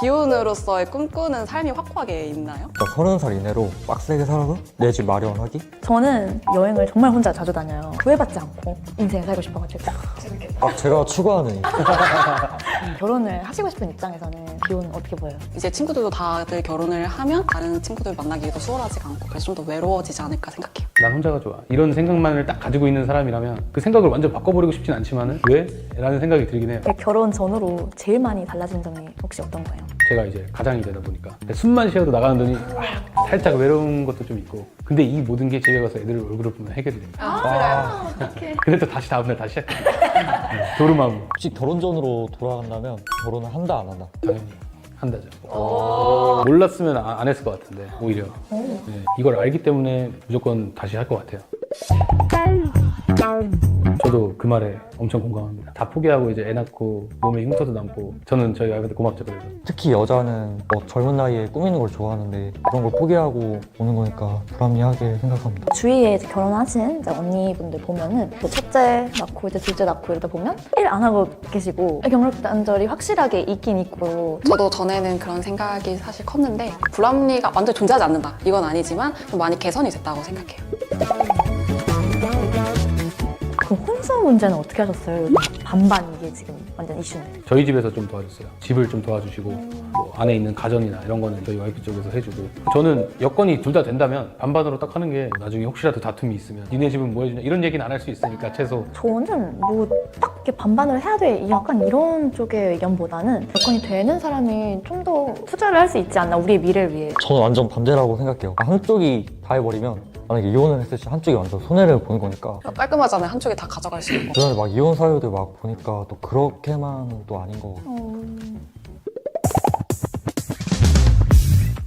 비혼으로서의 꿈꾸는 삶이 확고하게 있나요? 그러니까 서른 살 이내로 빡세게 살아서 내 집 마련하기? 저는 여행을 정말 혼자 자주 다녀요. 구애받지 않고 인생 살고 싶어가지고 아, 제가 추구하는 이- 결혼을 하시고 싶은 입장에서는 비혼 어떻게 보여요? 이제 친구들도 다들 결혼을 하면 다른 친구들 만나기도 수월하지가 않고 그래서 좀 더 외로워지지 않을까 생각해요. 난 혼자가 좋아. 이런 생각만을 딱 가지고 있는 사람이라면 그 생각을 완전 바꿔버리고 싶진 않지만은 왜? 라는 생각이 들긴 해요. 결혼 전후로 제일 많이 달라진 점이 혹시 어떤 거예요? 제가 이제 가장이 되다 보니까 숨만 쉬어도 나가는 돈이 아, 살짝 외로운 것도 좀 있고 근데 이 모든 게 집에 가서 애들 얼굴을 보면 해결이 됩니다. 아, 그래서 다시 다음날 다시 시작해요. 네, 도루마무 혹시 결혼 전으로 돌아 간다면 결혼을 한다 안 한다? 당연히 한다죠. 몰랐으면 아- 안 했을 것 같은데 오히려 네, 이걸 알기 때문에 무조건 다시 할 것 같아요. 저도 그 말에 엄청 공감합니다. 다 포기하고 이제 애 낳고 몸에 흉터도 남고 저는 저희 와이프한테 고맙죠 그래서. 특히 여자는 뭐 젊은 나이에 꾸미는 걸 좋아하는데 그런 걸 포기하고 오는 거니까 불합리하게 생각합니다. 주위에 이제 결혼하신 이제 언니분들 보면은 뭐 첫째 낳고 이제 둘째 낳고 이러다 보면 일 안 하고 계시고 경력 단절이 확실하게 있긴 있고 저도 전에는 그런 생각이 사실 컸는데 불합리가 완전 존재하지 않는다. 이건 아니지만 좀 많이 개선이 됐다고 생각해요. 문제는 어떻게 하셨어요? 반반 이게 지금 완전 이슈인데 저희 집에서 좀 도와줬어요. 집을 좀 도와주시고 뭐 안에 있는 가전이나 이런 거는 저희 와이프 쪽에서 해주고 저는 여건이 둘 다 된다면 반반으로 딱 하는 게 나중에 혹시라도 다툼이 있으면 니네 집은 뭐 해주냐 이런 얘기는 안 할 수 있으니까 최소 저는 뭐 딱 이렇게 반반을 해야 돼 약간 이런 쪽의 의견보다는 여건이 되는 사람이 좀 더 투자를 할 수 있지 않나 우리의 미래를 위해 저는 완전 반대라고 생각해요. 한쪽이 다 해버리면 만약에 이혼을 했을 때 한쪽이 완전 손해를 보는 거니까 깔끔하잖아요. 한쪽에 다 가져갈 수 있고. 그전에 막 이혼 사유들 막 보니까 또 그렇게만은 또 아닌 거 같아요.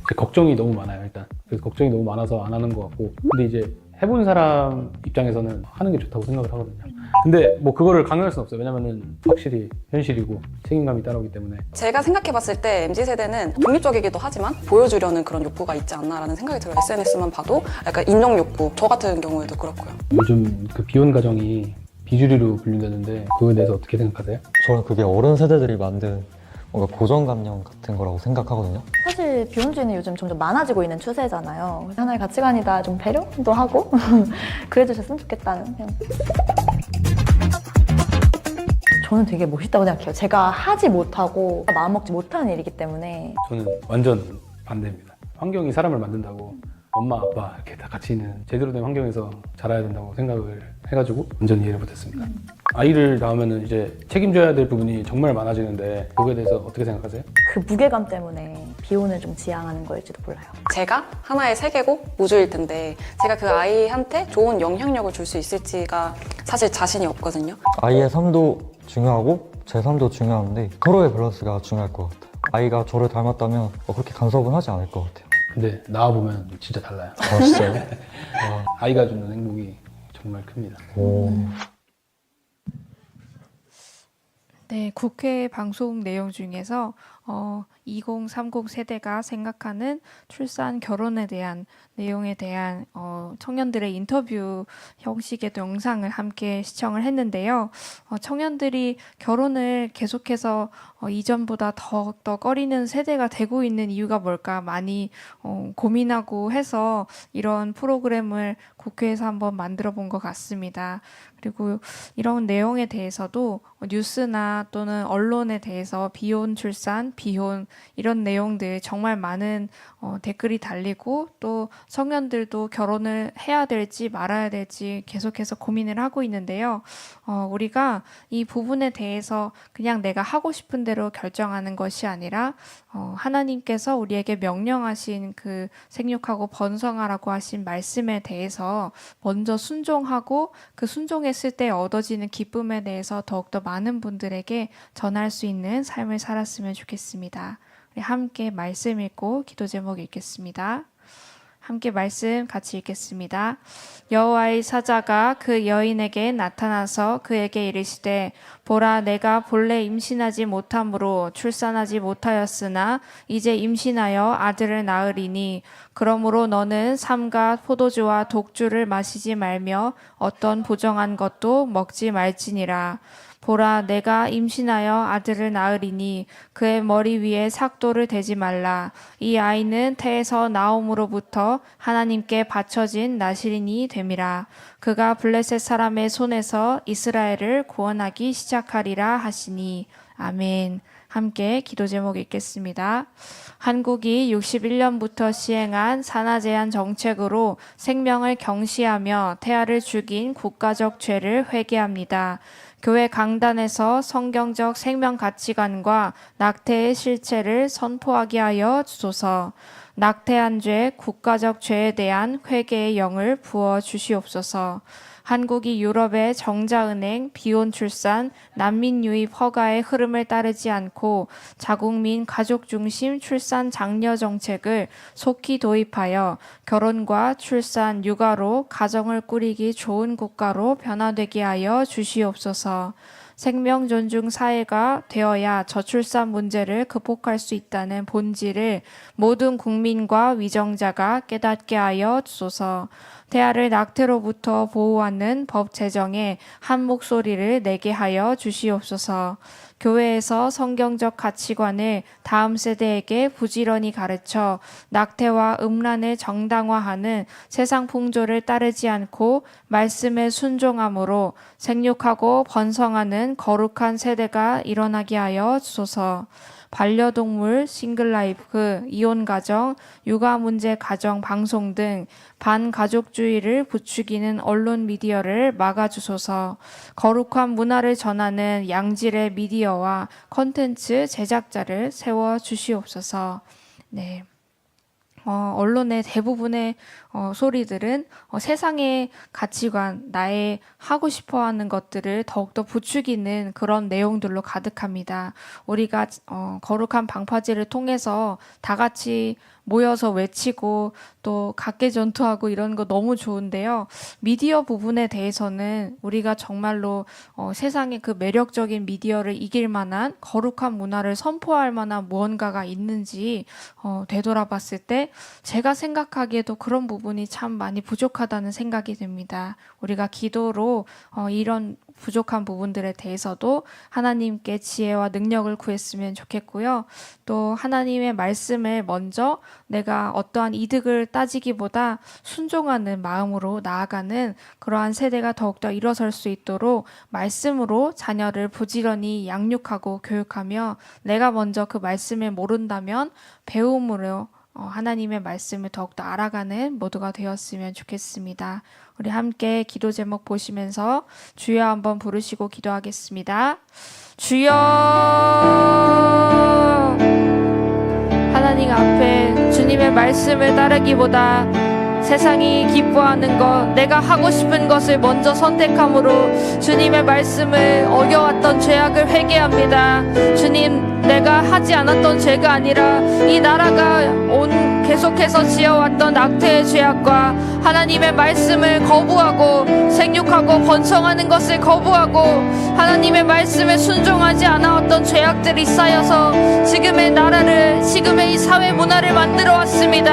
제 걱정이 너무 많아요 일단 그래서 걱정이 너무 많아서 안 하는 것 같고 근데 이제 해본 사람 입장에서는 하는 게 좋다고 생각을 하거든요 근데 뭐 그거를 강요할 수는 없어요 왜냐면은 확실히 현실이고 책임감이 따라오기 때문에 제가 생각해봤을 때 MZ 세대는 독립적이기도 하지만 보여주려는 그런 욕구가 있지 않나라는 생각이 들어요. SNS만 봐도 약간 인정 욕구. 저 같은 경우에도 그렇고요. 요즘 그 비혼 가정이 비주류로 불린다는데 그거에 대해서 어떻게 생각하세요? 저는 그게 어른 세대들이 만든 뭔가 고정관념 같은 거라고 생각하거든요. 사실 비혼주의는 요즘 점점 많아지고 있는 추세잖아요. 하나의 가치관이다. 좀 배려도 하고 그래주셨으면 좋겠다는 그냥. 저는 되게 멋있다고 생각해요. 제가 하지 못하고 마음먹지 못하는 일이기 때문에. 저는 완전 반대입니다. 환경이 사람을 만든다고 엄마 아빠 이렇게 다 같이 있는 제대로 된 환경에서 자라야 된다고 생각을 해가지고 완전 이해를 못했습니다 아이를 낳으면 이제 책임져야 될 부분이 정말 많아지는데 그거에 대해서 어떻게 생각하세요? 그 무게감 때문에 비혼을 좀 지향하는 거일지도 몰라요 제가 하나의 세계고 우주일 텐데 제가 그 아이한테 좋은 영향력을 줄 수 있을지가 사실 자신이 없거든요. 아이의 삶도 중요하고 제 삶도 중요한데 서로의 밸런스가 중요할 것 같아요. 아이가 저를 닮았다면 어, 그렇게 간섭은 하지 않을 것 같아요. 근데 낳아보면 진짜 달라요 아 진짜요? 아이가 주는 행복이 정말 큽니다 오. 네, 국회 방송 내용 중에서 어, 2030 세대가 생각하는 출산 결혼에 대한 내용에 대한 어, 청년들의 인터뷰 형식의 영상을 함께 시청을 했는데요. 어, 청년들이 결혼을 계속해서 어, 이전보다 더더 꺼리는 세대가 되고 있는 이유가 뭘까 많이 어, 고민하고 해서 이런 프로그램을 국회에서 한번 만들어 본 것 같습니다. 그리고 이런 내용에 대해서도 뉴스나 또는 언론에 대해서 비혼 출산, 비혼 이런 내용들 정말 많은 어, 댓글이 달리고 또 청년들도 결혼을 해야 될지 말아야 될지 계속해서 고민을 하고 있는데요. 어, 우리가 이 부분에 대해서 그냥 내가 하고 싶은 대로 결정하는 것이 아니라 어, 하나님께서 우리에게 명령하신 그 생육하고 번성하라고 하신 말씀에 대해서 먼저 순종하고 그 순종했을 때 얻어지는 기쁨에 대해서 더욱더 많은 분들에게 전할 수 있는 삶을 살았으면 좋겠습니다. 우리 함께 말씀 읽고 기도 제목 읽겠습니다. 함께 말씀 같이 읽겠습니다. 여호와의 사자가 그 여인에게 나타나서 그에게 이르시되 보라 내가 본래 임신하지 못함으로 출산하지 못하였으나 이제 임신하여 아들을 낳으리니 그러므로 너는 삼가 포도주와 독주를 마시지 말며 어떤 부정한 것도 먹지 말지니라 보라 내가 임신하여 아들을 낳으리니 그의 머리 위에 삭도를 대지 말라. 이 아이는 태에서 나옴으로부터 하나님께 바쳐진 나시린이 됨이라. 그가 블레셋 사람의 손에서 이스라엘을 구원하기 시작하리라 하시니. 아멘 함께 기도 제목 읽겠습니다. 한국이 61년부터 시행한 산하 제한 정책으로 생명을 경시하며 태아를 죽인 국가적 죄를 회개합니다. 교회 강단에서 성경적 생명 가치관과 낙태의 실체를 선포하게 하여 주소서. 낙태한 죄, 국가적 죄에 대한 회개의 영을 부어 주시옵소서. 한국이 유럽의 정자은행, 비혼 출산, 난민 유입 허가의 흐름을 따르지 않고 자국민 가족 중심 출산 장려 정책을 속히 도입하여 결혼과 출산, 육아로 가정을 꾸리기 좋은 국가로 변화되게 하여 주시옵소서. 생명 존중 사회가 되어야 저출산 문제를 극복할 수 있다는 본질을 모든 국민과 위정자가 깨닫게 하여 주소서. 태아를 낙태로부터 보호하는 법 제정에 한 목소리를 내게 하여 주시옵소서. 교회에서 성경적 가치관을 다음 세대에게 부지런히 가르쳐 낙태와 음란을 정당화하는 세상 풍조를 따르지 않고 말씀에 순종함으로 생육하고 번성하는 거룩한 세대가 일어나게 하여 주소서. 반려동물, 싱글라이프, 이혼 가정, 육아 문제 가정 방송 등 반가족주의를 부추기는 언론 미디어를 막아주소서. 거룩한 문화를 전하는 양질의 미디어와 컨텐츠 제작자를 세워 주시옵소서. 네. 어, 언론의 대부분의 어, 소리들은 어, 세상의 가치관, 나의 하고 싶어 하는 것들을 더욱더 부추기는 그런 내용들로 가득합니다. 우리가 어, 거룩한 방파제를 통해서 다 같이 모여서 외치고 또 각계 전투하고 이런 거 너무 좋은데요. 미디어 부분에 대해서는 우리가 정말로 어, 세상의 그 매력적인 미디어를 이길 만한 거룩한 문화를 선포할 만한 무언가가 있는지 어, 되돌아봤을 때 제가 생각하기에도 그런 부분이 참 많이 부족하다는 생각이 듭니다. 우리가 기도로 어, 이런 부족한 부분들에 대해서도 하나님께 지혜와 능력을 구했으면 좋겠고요. 또 하나님의 말씀을 먼저 내가 어떠한 이득을 따지기보다 순종하는 마음으로 나아가는 그러한 세대가 더욱더 일어설 수 있도록 말씀으로 자녀를 부지런히 양육하고 교육하며 내가 먼저 그 말씀을 모른다면 배움으로 어, 하나님의 말씀을 더욱더 알아가는 모두가 되었으면 좋겠습니다. 우리 함께 기도 제목 보시면서 주여 한번 부르시고 기도하겠습니다. 주여 하나님 앞에 주님의 말씀을 따르기보다 세상이 기뻐하는 것, 내가 하고 싶은 것을 먼저 선택함으로 주님의 말씀을 어겨왔던 죄악을 회개합니다. 주님, 내가 하지 않았던 죄가 아니라 이 나라가 온 계속해서 지어왔던 낙태의 죄악과 하나님의 말씀을 거부하고 생육하고 번성하는 것을 거부하고 하나님의 말씀에 순종하지 않아왔던 죄악들이 쌓여서 지금의 나라를 지금의 이 사회 문화를 만들어 왔습니다.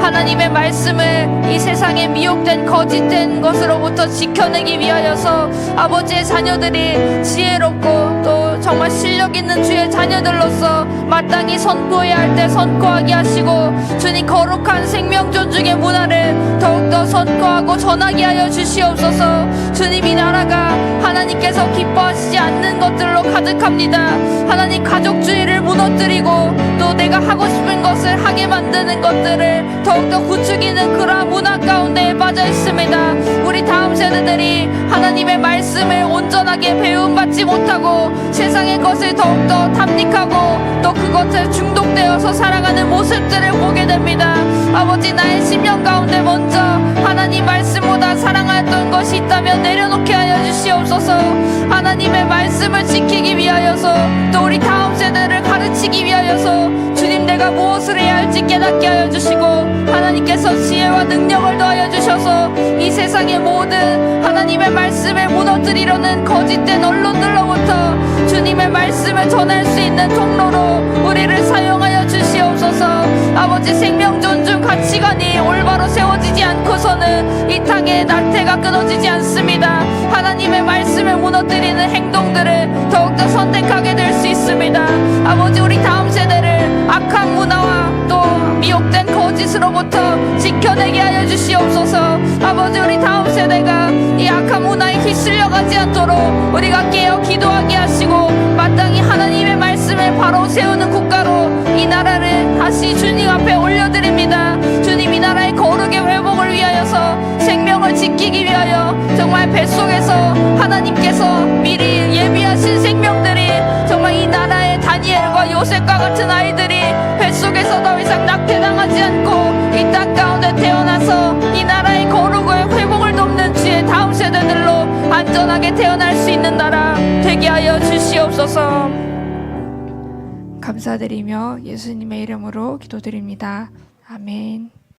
하나님의 말씀을 이 세상에 미혹된 거짓된 것으로부터 지켜내기 위하여서 아버지의 자녀들이 지혜롭고 또 정말 실력 있는 주의 자녀들로서 마땅히 선포해야 할 때 선포하게 하시고 주님 거룩한 생명 존중의 문화를 더욱더 선포하고 전하게 하여 주시옵소서. 주님 이 나라가 하나님께서 기뻐하시지 않는 것들로 가득합니다. 하나님 가족주의를 무너뜨리고 또 내가 하고 싶은 것을 하게 만드는 것들을 더욱더 부추기는 그러한 문화 가운데 빠져 있습니다. 우리 다음 세대들이 하나님의 말씀을 온전하게 배움받지 못하고 세상의 것을 더욱더 탐닉하고 또 그것에 중독되어서 살아가는 모습들을 보게 됩니다. 아버지 나의 심령 가운데 먼저 하나님 말씀보다 사랑하였던 것이 있다면 내려놓게 하여 주시옵소서 하나님의 말씀을 지키기 위하여서 또 우리 무엇을 해야 할지 깨닫게 하여 주시고 하나님께서 지혜와 능력을 더하여 주셔서 이 세상의 모든 하나님의 말씀을 무너뜨리려는 거짓된 언론들로부터 주님의 말씀을 전할 수 있는 통로로 우리를 사용하여 주시옵소서 아버지 생명 존중 가치관이 올바로 세워지지 않고서는 이 땅에 낙태가 끊어지지 않습니다 하나님의 말씀을 무너 무너뜨리는 행동들을 더욱더 선택하게 될 수 있습니다. 아버지 우리 세대를 악한 문화와 또 미혹된 거짓으로부터 지켜내게 하여 주시옵소서. 아버지 우리 다음 세대가 이 악한 문화에 휩쓸려가지 않도록 우리가 깨어 기도하게 하시고 마땅히 하나님의 말씀을 바로 세우는 국가로 이 나라를 다시 주님 앞에 올려드립니다. 주님 이 나라의 거룩의 회복을 위하여서 생명을 지키기 위하여 정말 뱃속에서 하나님께서 미리 예비하신 생명들이 정말 이 나라의 다니엘과 요셉과 같은 아이들이 뱃 속에서 더 이상 낙태당하지 않고 이 땅 가운데 태어나서 이 나라의 거룩을 회복을 돕는 주의 다음 세대들로 안전하게 태어날 수 있는 나라 되게 하여 주시옵소서. 감사드리며 예수님의 이름으로 기도드립니다. 아멘.